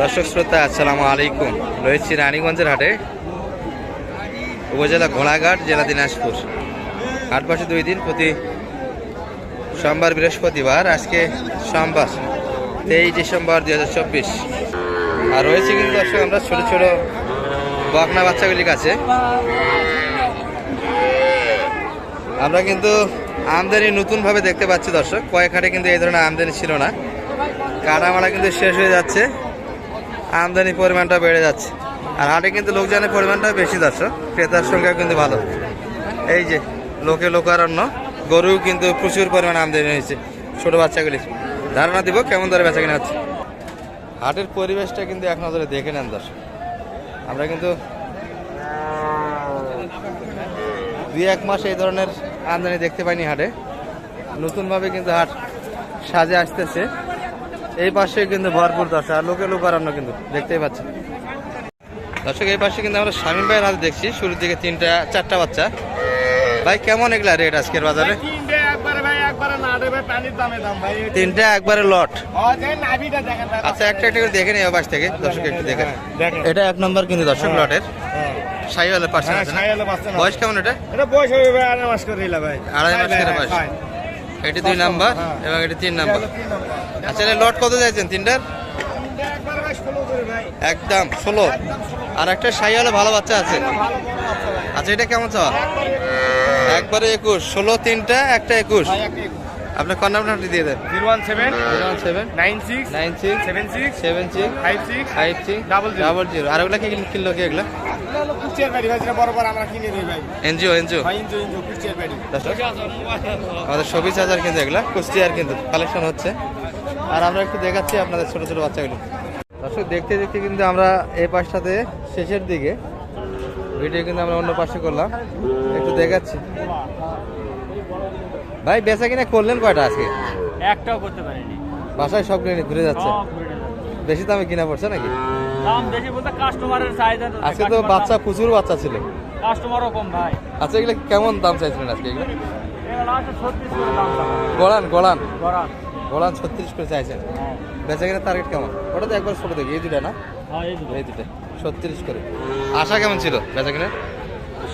দর্শক শ্রোতা, আসসালামু আলাইকুম। রয়েছি রানীগঞ্জের হাটে, উপজেলা ঘোড়াঘাট, জেলা দিনাজপুর। হাট বসে দুই দিন প্রতি সোমবার, বৃহস্পতিবার, আজকে সোমবার, তেইশ ডিসেম্বর দুই হাজার চব্বিশ। আর রয়েছে কিন্তু দর্শক, আমরা ছোট ছোট বকনা বাচ্চাগুলির কাছে। আমরা কিন্তু আমদানি নতুনভাবে দেখতে পাচ্ছি দর্শক, কয়েক হাটে কিন্তু এই ধরনের আমদানি ছিল না। কাটামারা কিন্তু শেষ হয়ে যাচ্ছে। আমদানির পরিমাণটা বেড়ে যাচ্ছে। আর হাটে কিন্তু লোকজনের পরিমাণটা বেশি দর্শক ক্রেতার সংখ্যা কিন্তু ভালো। এই যে, লোকে লোকারণ্য গরু কিন্তু প্রচুর পরিমাণে আমদানি হয়েছে, ছোটো বাচ্চাগুলি। ধারণা দিব কেমন ধরে বেচা কিনা হচ্ছে। হাটের পরিবেশটা কিন্তু এক নজরে দেখে নেন দর্শক। আমরা কিন্তু দুই এক মাস এই ধরনের আমদানি দেখতে পাইনি হাটে। নতুনভাবে কিন্তু হাট সাজে আসতেছে। এই পাশে কিন্তু ভরপুর দর্শক আর লোকে লোক লোকারণ্য কিন্তু দেখতেই পাচ্ছেন দর্শক এই পাশে কিন্তু আমরা স্বামী ভাইয়ের হাতে দেখছি শুরুর দিকে তিনটা চারটা বাচ্চা। ভাই কেমন এগুলা রেট আজকের বাজারে? তিনটে একবারে লট ও যে নাভিটা দেখেন ভাই আচ্ছা একটা একটা করে দেখে নিই পাশ থেকে। দর্শক একটু দেখেন। দেখেন। এটা এক নম্বর কিন্তু দর্শক লটের সাইওয়ালের হ্যাঁ। না? বয়স কেমন এটা? এটা বয়স আড়াই মাস করে ভাই। আড়াই মাস করে বয়স। হ্যাঁ, এটি দুই নাম্বার হ্যাঁ। এবং এটি তিন নাম্বার। হলো। আচ্ছা এটা লট কত চাইছেন তিনটার? একদম ষোলো। আর একটা সাইওয়ালে ভালো বাচ্চা আছে। এটা ভালো বাচ্চা ভাই আচ্ছা এটা কেমন চাওয়া? একবারে একুশ। ষোলো তিনটা একটা একুশ। একটা আপনার কন্যা নামটি দিয়ে দেন। Zero one seven zero one seven nine six nine six seven six seven six five six five six zero. Double zero. আর ওগুলা কি কিনলো কি এগুলা? আমাদের কিন্তু এগুলা কুষ্টিয়ার কিন্তু কালেকশন হচ্ছে। আর আমরা একটু দেখাচ্ছি আপনাদের ছোট ছোট বাচ্চাগুলো। দর্শক দেখতে দেখতে কিন্তু আমরা এই পাশটাতে শেষের দিকে। ভিডিও কিন্তু আমরা অন্য পাশে করলাম। একটু দেখাচ্ছি। ভাই বেচা কিনা করলেন কয়টা আজকে? একটাও করতে পারিনি। বাসায় সব কিনে ঘুরে যাচ্ছে। বেশি দামে কিনা পড়ছে নাকি? দাম বেশি বলতে কাস্টমারের চাহিদা আজকে তো বাচ্চা প্রচুর বাচ্চা ছিল। কাস্টমারও কম ভাই। আচ্ছা এগুলো কেমন দাম চাইছিলেন আজকে এগুলো। Golan Golan. গড়ান গোলান ছত্রিশ করে চাইছেন। হ্যাঁ। বেচা কিনা টার্গেট কেমন? ওটা তো একবার ছোট দেখি এই দুটা না? হ্যাঁ, এই দুটো। এই দুটো ছত্রিশ করে। আশা কেমন ছিল বেচা কিনা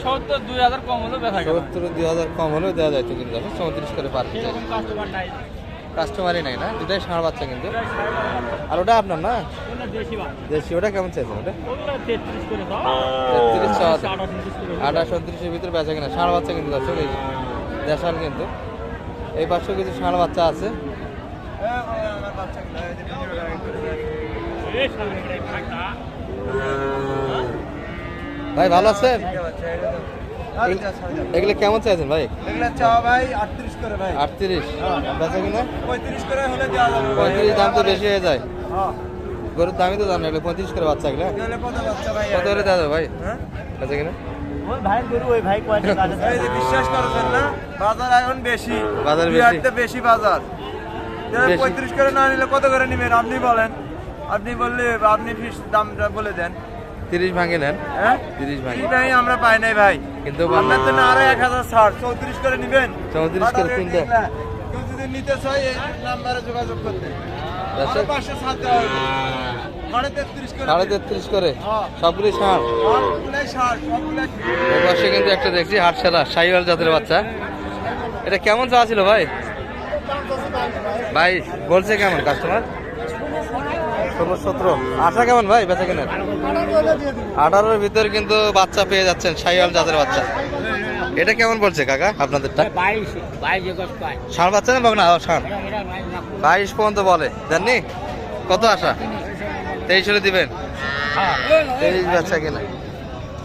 সত্তর দুই হাজার কম হলেও সত্তর দুই হাজার কম হলেও দেওয়া যায় তো কিন্তু দেখো চৌত্রিশ করে পার কাস্টমার নাই। কাস্টমারই নাই না? দুটাই ষাঁড় বাচ্চা কিন্তু। আর ওটা আপনার না? দেশি ওটা কেমন চাইছেন ওটা? তেত্রিশ। আঠাশ উনত্রিশের ভিতরে বেচা কিনা? ষাঁড় বাচ্চা কিন্তু দর্শক এই। দেশাল কিন্তু। এই পাশেও কিছু ষাঁড় বাচ্চা আছে। ভাই ভালো আছেন? এগুলো কেমন চাইছেন ভাই? এগুলা চাওয়া ভাই আটত্রিশ করে ভাই। আটত্রিশ। বেচা কিনা? পঁয়ত্রিশ করে হলে দেওয়া যাবে পঁয়ত্রিশ দাম তো বেশি হয়ে যায়। হ্যাঁ। গরুর দামই তো জানেন এগুলো পঁয়ত্রিশ করে বাচ্চা এগুলো। কত ভাই? করে দেওয়া যাবে ভাই? হ্যাঁ? বেচা কিনা? ভাই গরু ওই ভাই কয়টা কাজে এই বিশ্বাস করছেন না বাজার এখন বেশি। বাজার বেশি। বাজার। বেশি। পঁয়ত্রিশ করে না নিলে কত করে নেবেন? আপনি বলেন। আপনি বললে আপনি দামটা বলে দেন। তিরিশ ভাঙে নেন। হ্যাঁ? তিরিশ ভাঙে। আমরা পাই নাই ভাই। কিন্তু আপনার জন্য আরও এক হাজার ছাড় চৌত্রিশ করে নিবেন। চৌত্রিশ করে তিনটে। কেউ যদি নিতে চায় এই নাম্বারে যোগাযোগ করতে। আরও পাঁচশো ছাড় দেওয়া হবে সাড়ে তেত্রিশ করে হ্যাঁ। সবগুলি ষাঁড় পাশে কিন্তু একটা দেখছি হাট সেরা সাইওয়াল জাতের বাচ্চা। এটা কেমন ছিল ভাই? ভাই। বলছে কেমন কাস্টমার ষোলো সতেরো আশা কেমন ভাই, বেচা কেনার? আঠারোর ভিতরে কিন্তু বাচ্চা পেয়ে যাচ্ছেন সাইওয়াল জাতের বাচ্চা। এটা কেমন বলছে কাকা আপনাদেরটা? ষাঁড় বাচ্চা না না ষাঁড়। বাইশ পর্যন্ত বলে। জাননি কত আশা? তেইশ হলে দিবেন? তেইশ বেচা কিনা।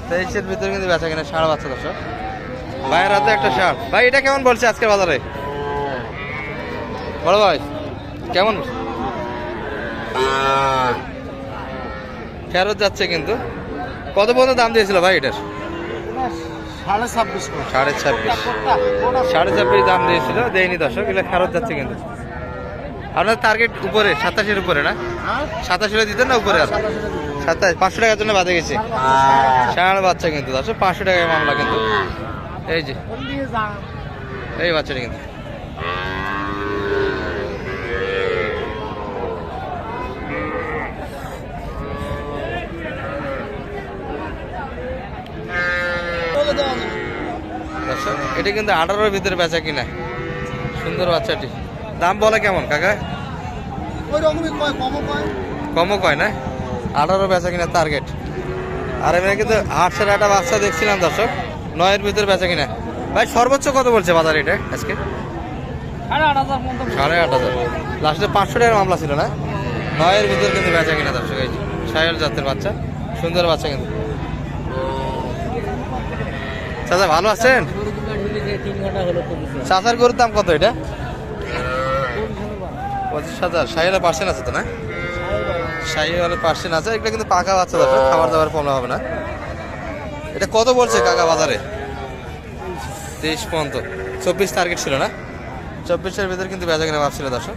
তেইশের ভিতরে কিন্তু বেচা কিনা, ষাঁড় বাচ্চা দশ ভাইয়ের হাতে একটা ষাঁড়। ভাই, এটা কেমন বলছে আজকের বাজারে? বড় ভাই, কেমন? ফেরত যাচ্ছে কিন্তু। কত পর্যন্ত দাম দিয়েছিল ভাই এটার? সাড়ে ছাব্বিশ সাড়ে ছাব্বিশ। সাড়ে ছাব্বিশ দাম দিয়েছিল দেয়নি দর্শক এগুলো ফেরত যাচ্ছে কিন্তু। আপনার টার্গেট উপরে সাতাশের উপরে না? সাতাশ হলে দিতেন না উপরে আর? সাতাশ পাঁচশো টাকার জন্য বাদে গেছে। ষাঁড় বাচ্চা কিন্তু দর্শক পাঁচশো টাকায় মামলা কিন্তু। এই যে। এই বাচ্চাটা কিন্তু। এটা কিন্তু আঠারোর ভিতরে বেচা কিনা। সুন্দর বাচ্চাটি। দাম বলে কেমন কাকা? কমও কয়। না? আঠারো বেচা কিনা টার্গেট আর এখানে কিন্তু আটশোর একটা বাচ্চা দেখছিলাম দর্শক। নয়ের ভিতরে বেচা কিনা। ভাই সর্বোচ্চ কত বলছে বাজার এটা আজকে? সাড়ে আট হাজার লাস্টে পাঁচশো টাকার মামলা ছিল না? নয়ের ভিতরে কিন্তু বেচা কিনা দর্শক এই সাহেল জাতের বাচ্চা। সুন্দর বাচ্চা কিন্তু। চাচা ভালো আছেন? চাচার গরুর দাম কত এটা? পঁচিশ হাজার। সাহেলের পার্সেন্ট আছে তো না? সাহেলের পার্সেন্ট আছে। এগুলো কিন্তু পাকা বাচ্চা দর্শক খাবার দাবার প্রবলেম হবে না। এটা কত বলছে কাকা বাজারে? তেইশ পর্যন্ত। চব্বিশ টার্গেট ছিল না? চব্বিশের ভিতরে কিন্তু বেচা কিনা ভাবছিল দর্শক।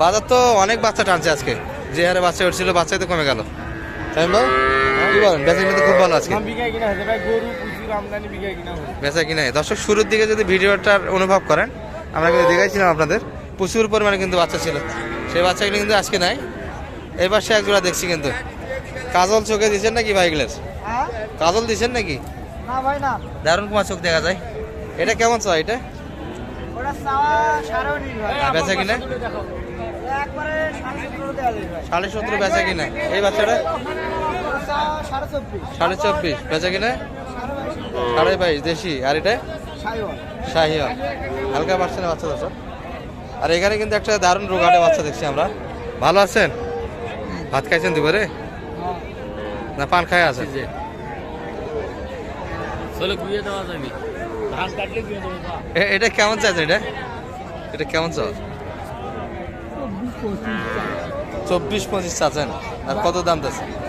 বাজার তো অনেক বাচ্চা টানছে আজকে। যে হারে বাচ্চা উঠছিল বাচ্চাই তো কমে গেল। তাই কি বলেন? বেচা কিন্তু খুব ভালো আজকে। ভাই আমদানি বিঘা কিনা বেচা কিনা দর্শক শুরুর দিকে যদি ভিডিওটার অনুভব করেন আমরা কিন্তু দেখাইছিলাম আপনাদের প্রচুর পরিমাণে কিন্তু বাচ্চা ছিল। সেই বাচ্চাগুলো কিন্তু আজকে নাই। এবার সে একজোড়া দেখছি কিন্তু। কাজল চোখে দিচ্ছেন নাকি ভাইগুলোর হ্যাঁ? কাজল দিচ্ছেন নাকি? না ভাই না। দারুণ কুমার চোখ দেখা যায়। এটা কেমন চাই এটা? ভাই। বেচা কিনা? সাড়ে সতেরো ভাই। বেচা কিনা। এই বাচ্চাটা? সাড়ে চব্বিশ। বেচা কিনা? সাড়ে বাইশ দেশি। আর এটা? শাহিওয়াল। হালকা পার্সেন্টের বাচ্চা দর্শক। আর এখানে কিন্তু একটা দারুণ রোগাটে বাচ্চা দেখছি আমরা। ভালো আছেন? ভাত খাইছেন দুপুরে? না পান বা। এ- এটা কেমন চাইছেন এটা? এটা কেমন চাল চব্বিশ পঁচিশ চাচ্ছেন। আর কত দাম দিচ্ছে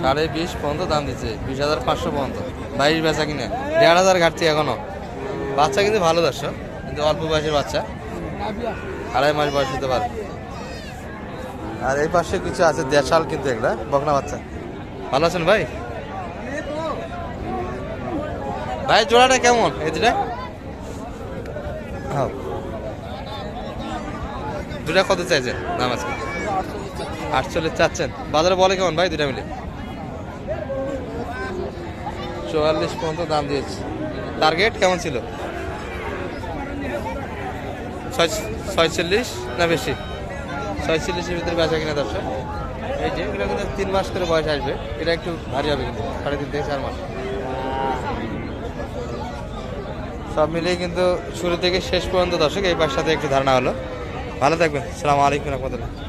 সাড়ে বিশ পর্যন্ত দাম দিচ্ছে, বিশ হাজার পাঁচশো পর্যন্ত। বাইশ বেচা কিনে, দেড় হাজার ঘাটতি এখনও। বাচ্চা কিন্তু ভালো দর্শক, কিন্তু অল্প বয়সের বাচ্চা। আড়াই মাস বয়স হতে পারে। আর এই পাশে কিছু আছে দেড়শাল কিন্তু এগুলা, বকনা বাচ্চা। ভালো আছেন ভাই? ভাই, জোড়াটা কেমন? এই দুটা? হ্যাঁ। দুটা কত চাইছেন? দাম আজকে আটচল্লিশ চাচ্ছেন। বাজারে বলে কেমন ভাই দুটা মিলে? চুয়াল্লিশ পর্যন্ত দাম দিয়েছে। টার্গেট কেমন ছিল? ছয় ছয়চল্লিশ না বেশি? ছয়চল্লিশের ভিতরে বেচা কিনা দর্শক? এই যে, এগুলো কিন্তু তিন মাস করে বয়স আসবে। এটা একটু ভারী হবে কিন্তু, সাড়ে তিন থেকে চার মাস। সব মিলিয়ে কিন্তু শুরু থেকে শেষ পর্যন্ত দর্শক, এই পাশ সাথে একটু ধারণা হলো। ভালো থাকবেন। সালাম আলাইকুম রহমতুল্লাহ।